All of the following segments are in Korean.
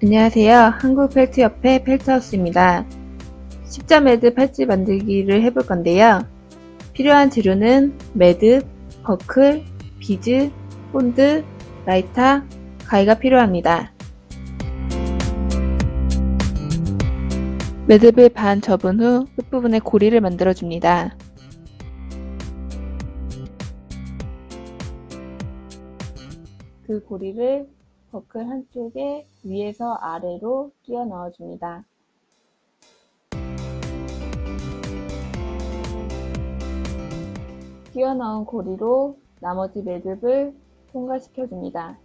안녕하세요. 한국펠트협회 펠트하우스입니다. 십자 매듭 팔찌 만들기를 해볼 건데요. 필요한 재료는 매듭, 버클, 비즈, 본드, 라이터, 가위가 필요합니다. 매듭을 반 접은 후 끝부분에 고리를 만들어줍니다. 그 고리를 버클 한쪽에 위에서 아래로 끼워 넣어줍니다. 끼워 넣은 고리로 나머지 매듭을 통과시켜 줍니다.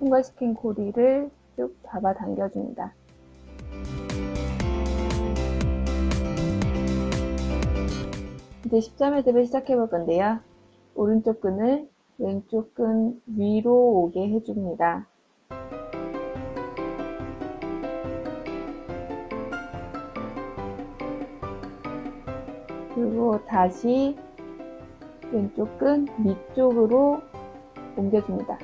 통과시킨 고리를 쭉 잡아 당겨줍니다. 이제 십자 매듭을 시작해 볼 건데요. 오른쪽 끈을 왼쪽 끈 위로 오게 해줍니다. 그리고 다시 왼쪽 끈 밑쪽으로 옮겨줍니다.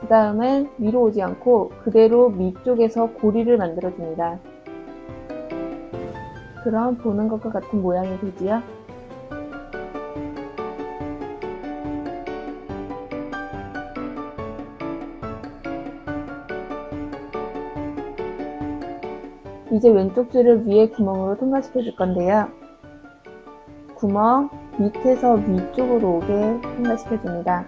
그 다음엔 위로 오지 않고 그대로 밑쪽에서 고리를 만들어줍니다. 그럼 보는 것과 같은 모양이 되지요? 이제 왼쪽 줄을 위에 구멍으로 통과시켜 줄 건데요. 구멍 밑에서 위쪽으로 오게 통과시켜 줍니다.